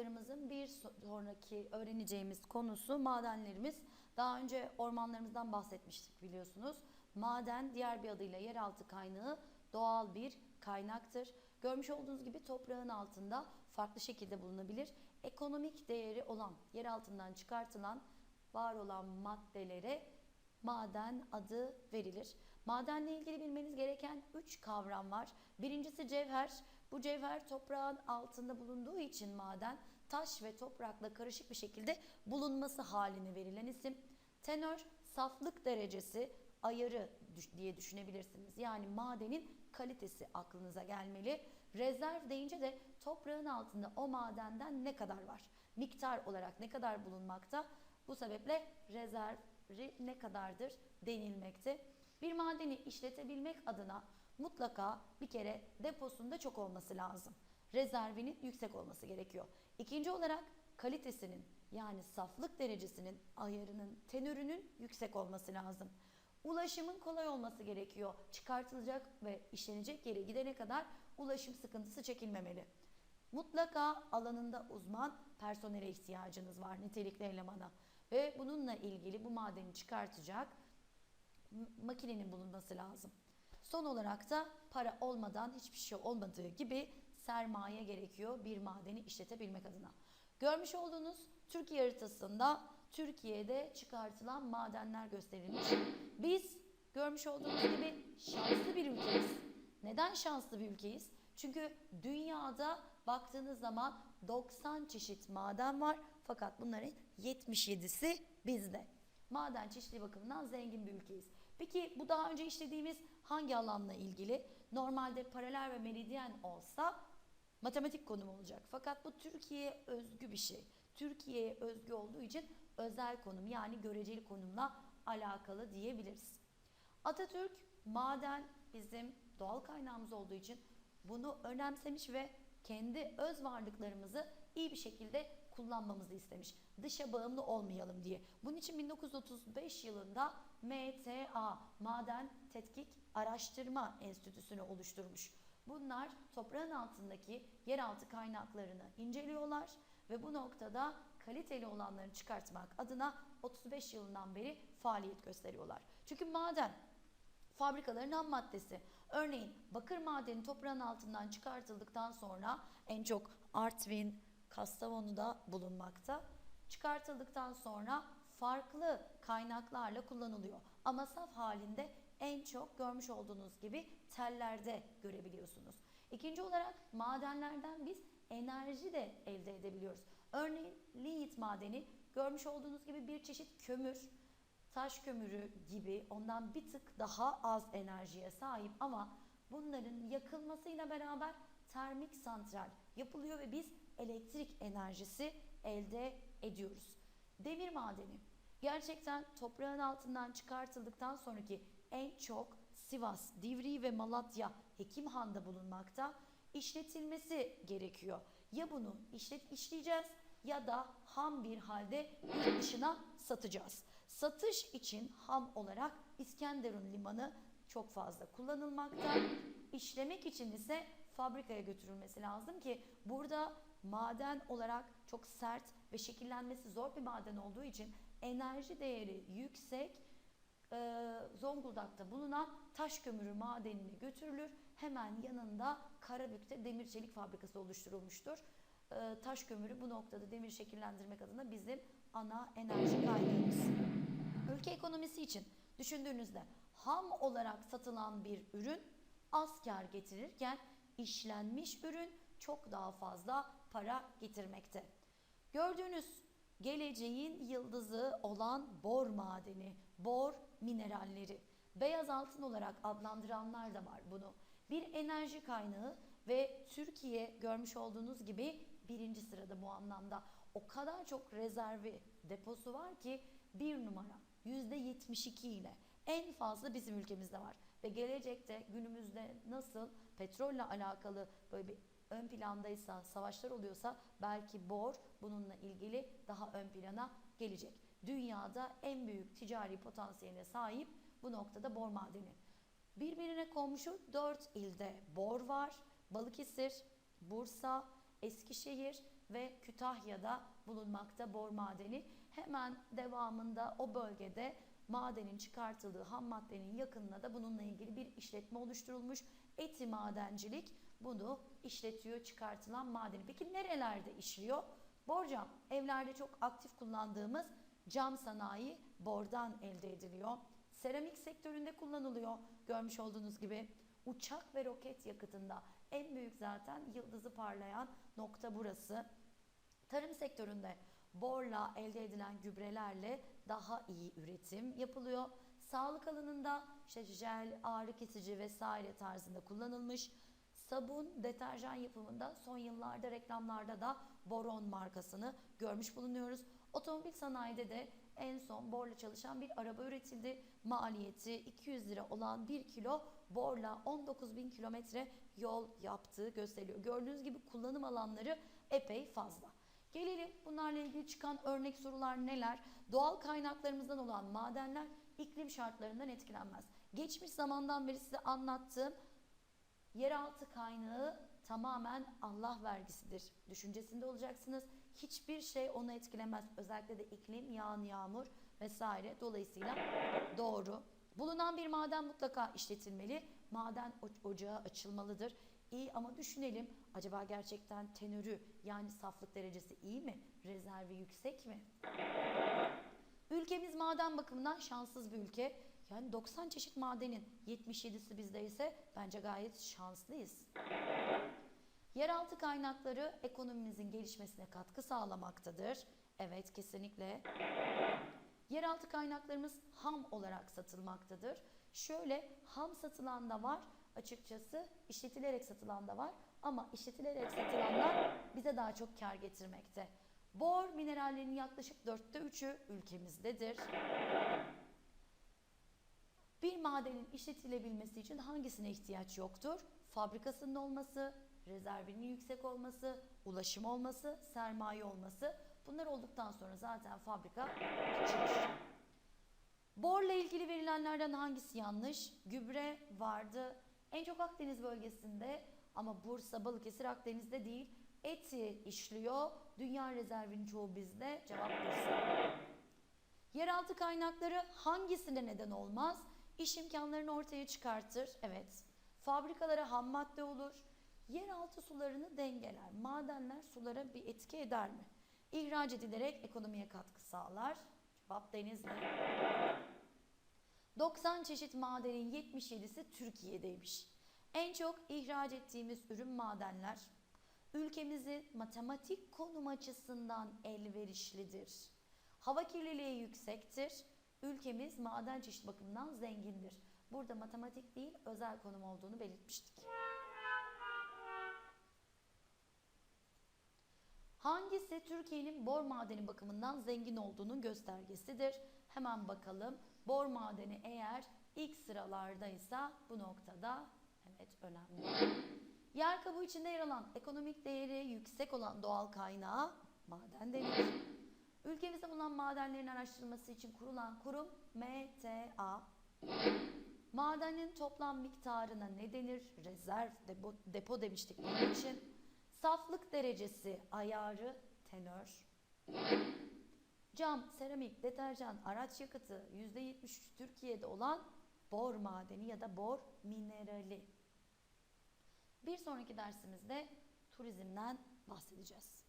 kaynaklarımızın bir sonraki öğreneceğimiz konusu madenlerimiz. Daha önce ormanlarımızdan bahsetmiştik biliyorsunuz. Maden diğer bir adıyla yeraltı kaynağı doğal bir kaynaktır. Görmüş olduğunuz gibi toprağın altında farklı şekilde bulunabilir. Ekonomik değeri olan yer altından çıkartılan var olan maddelere maden adı verilir. Madenle ilgili bilmeniz gereken 3 kavram var. Birincisi cevher. Bu cevher toprağın altında bulunduğu için maden taş ve toprakla karışık bir şekilde bulunması haline verilen isim. Tenör saflık derecesi ayarı diye düşünebilirsiniz. Yani madenin kalitesi aklınıza gelmeli. Rezerv deyince de toprağın altında o madenden ne kadar var? Miktar olarak ne kadar bulunmakta? Bu sebeple rezervi ne kadardır denilmekte. Bir madeni işletebilmek adına mutlaka bir kere deposunda çok olması lazım. Rezervinin yüksek olması gerekiyor. İkinci olarak kalitesinin yani saflık derecesinin, ayarının, tenörünün yüksek olması lazım. Ulaşımın kolay olması gerekiyor. Çıkartılacak ve işlenecek yere gidene kadar ulaşım sıkıntısı çekilmemeli. Mutlaka alanında uzman personele ihtiyacınız var, nitelikli elemana. Ve bununla ilgili bu madeni çıkartacak makinenin bulunması lazım. Son olarak da para olmadan hiçbir şey olmadığı gibi sermaye gerekiyor bir madeni işletebilmek adına. Görmüş olduğunuz Türkiye haritasında Türkiye'de çıkartılan madenler gösterilmiş. Biz görmüş olduğunuz gibi şanslı bir ülkeyiz. Neden şanslı bir ülkeyiz? Çünkü dünyada baktığınız zaman 90 çeşit maden var fakat bunların 77'si bizde. Maden çeşitli bakımından zengin bir ülkeyiz. Peki bu daha önce işlediğimiz hangi alanla ilgili? Normalde paralel ve meridyen olsa matematik konum olacak. Fakat bu Türkiye'ye özgü bir şey. Türkiye'ye özgü olduğu için özel konum yani göreceli konumla alakalı diyebiliriz. Atatürk maden bizim doğal kaynağımız olduğu için bunu önemsemiş ve kendi öz varlıklarımızı iyi bir şekilde kullanmamızı istemiş. Dışa bağımlı olmayalım diye. Bunun için 1935 yılında MTA Maden Tetkik Araştırma Enstitüsü'nü oluşturmuş. Bunlar toprağın altındaki yeraltı kaynaklarını inceliyorlar ve bu noktada kaliteli olanlarını çıkartmak adına 35 yılından beri faaliyet gösteriyorlar. Çünkü maden fabrikaların ham maddesi. Örneğin bakır madeni toprağın altından çıkartıldıktan sonra en çok Artvin, Kastamonu'da bulunmakta. Çıkartıldıktan sonra farklı kaynaklarla kullanılıyor. Ama saf halinde en çok görmüş olduğunuz gibi tellerde görebiliyorsunuz. İkinci olarak madenlerden biz enerji de elde edebiliyoruz. Örneğin linyit madeni görmüş olduğunuz gibi bir çeşit kömür, taş kömürü gibi ondan bir tık daha az enerjiye sahip ama bunların yakılmasıyla beraber termik santral yapılıyor ve biz elektrik enerjisi elde ediyoruz. Demir madeni gerçekten toprağın altından çıkartıldıktan sonraki en çok Sivas, Divriği ve Malatya Hekimhan'da bulunmakta işletilmesi gerekiyor. Ya bunu işlet işleyeceğiz ya da ham bir halde yurt dışına satacağız. Satış için ham olarak İskenderun limanı çok fazla kullanılmakta. İşlemek için ise fabrikaya götürülmesi lazım ki burada maden olarak çok sert ve şekillenmesi zor bir maden olduğu için enerji değeri yüksek e, Zonguldak'ta bulunan taş kömürü madenine götürülür. Hemen yanında Karabük'te demir çelik fabrikası oluşturulmuştur. E, taş kömürü bu noktada demir şekillendirmek adına bizim ana enerji kaynağımız. Ülke ekonomisi için düşündüğünüzde ham olarak satılan bir ürün az getirirken işlenmiş ürün çok daha fazla para getirmekte. Gördüğünüz geleceğin yıldızı olan bor madeni, bor mineralleri, beyaz altın olarak adlandıranlar da var bunu. Bir enerji kaynağı ve Türkiye görmüş olduğunuz gibi birinci sırada bu anlamda. O kadar çok rezervi deposu var ki bir numara %72 ile en fazla bizim ülkemizde var. Ve gelecekte günümüzde nasıl petrolle alakalı böyle bir ön plandaysa, savaşlar oluyorsa belki bor bununla ilgili daha ön plana gelecek. Dünyada en büyük ticari potansiyeline sahip bu noktada bor madeni. Birbirine komşu 4 ilde bor var. Balıkesir, Bursa, Eskişehir ve Kütahya'da bulunmakta bor madeni. Hemen devamında o bölgede madenin çıkartıldığı ham maddenin yakınına da bununla ilgili bir işletme oluşturulmuş. Eti madencilik bunu işletiyor çıkartılan madeni. Peki nerelerde işliyor? Borcam evlerde çok aktif kullandığımız cam sanayi bordan elde ediliyor. Seramik sektöründe kullanılıyor. Görmüş olduğunuz gibi uçak ve roket yakıtında en büyük zaten yıldızı parlayan nokta burası. Tarım sektöründe borla elde edilen gübrelerle daha iyi üretim yapılıyor. Sağlık alanında işte jel, ağrı kesici vesaire tarzında kullanılmış. Sabun, deterjan yapımında son yıllarda reklamlarda da Boron markasını görmüş bulunuyoruz. Otomobil sanayide de en son borla çalışan bir araba üretildi. Maliyeti 200 lira olan 1 kilo borla 19 bin kilometre yol yaptığı gösteriliyor. Gördüğünüz gibi kullanım alanları epey fazla. Gelelim bunlarla ilgili çıkan örnek sorular neler? Doğal kaynaklarımızdan olan madenler iklim şartlarından etkilenmez. Geçmiş zamandan beri size anlattığım yeraltı kaynağı tamamen Allah vergisidir. Düşüncesinde olacaksınız. Hiçbir şey onu etkilemez. Özellikle de iklim, yağan yağmur vesaire. Dolayısıyla doğru. Bulunan bir maden mutlaka işletilmeli. Maden ocağı açılmalıdır. İyi ama düşünelim acaba gerçekten tenörü yani saflık derecesi iyi mi? Rezervi yüksek mi? Ülkemiz maden bakımından şanssız bir ülke. Yani 90 çeşit madenin 77'si bizde ise bence gayet şanslıyız. Yeraltı kaynakları ekonomimizin gelişmesine katkı sağlamaktadır. Evet kesinlikle. Yeraltı kaynaklarımız ham olarak satılmaktadır. Şöyle ham satılan da var açıkçası işletilerek satılan da var ama işletilerek satılanlar bize daha çok kar getirmekte. Bor minerallerinin yaklaşık dörtte üçü ülkemizdedir. Bir madenin işletilebilmesi için hangisine ihtiyaç yoktur? Fabrikasının olması, rezervinin yüksek olması, ulaşım olması, sermaye olması. Bunlar olduktan sonra zaten fabrika açılır. Borla ilgili verilenlerden hangisi yanlış? Gübre vardı. En çok Akdeniz bölgesinde ama Bursa, Balıkesir Akdeniz'de değil. Eti işliyor. Dünya rezervinin çoğu bizde. Cevap Bursa. Yeraltı kaynakları hangisine neden olmaz? İş imkanlarını ortaya çıkartır. Evet. Fabrikalara ham madde olur. Yeraltı sularını dengeler. Madenler sulara bir etki eder mi? İhraç edilerek ekonomiye katkı sağlar. Cevap Denizli. 90 çeşit madenin 77'si Türkiye'deymiş. En çok ihraç ettiğimiz ürün madenler. Ülkemizin matematik konum açısından elverişlidir. Hava kirliliği yüksektir. Ülkemiz maden çeşit bakımından zengindir. Burada matematik değil özel konum olduğunu belirtmiştik. Hangisi Türkiye'nin bor madeni bakımından zengin olduğunun göstergesidir? Hemen bakalım. Bor madeni eğer ilk sıralardaysa bu noktada evet önemli. Yer kabuğu içinde yer alan ekonomik değeri yüksek olan doğal kaynağı maden denir. Ülkemizde bulunan madenlerin araştırılması için kurulan kurum MTA. Madenin toplam miktarına ne denir? Rezerv, depo, depo demiştik bunun için. Saflık derecesi, ayarı, tenör. Cam, seramik, deterjan, araç yakıtı %73 Türkiye'de olan bor madeni ya da bor minerali. Bir sonraki dersimizde turizmden bahsedeceğiz.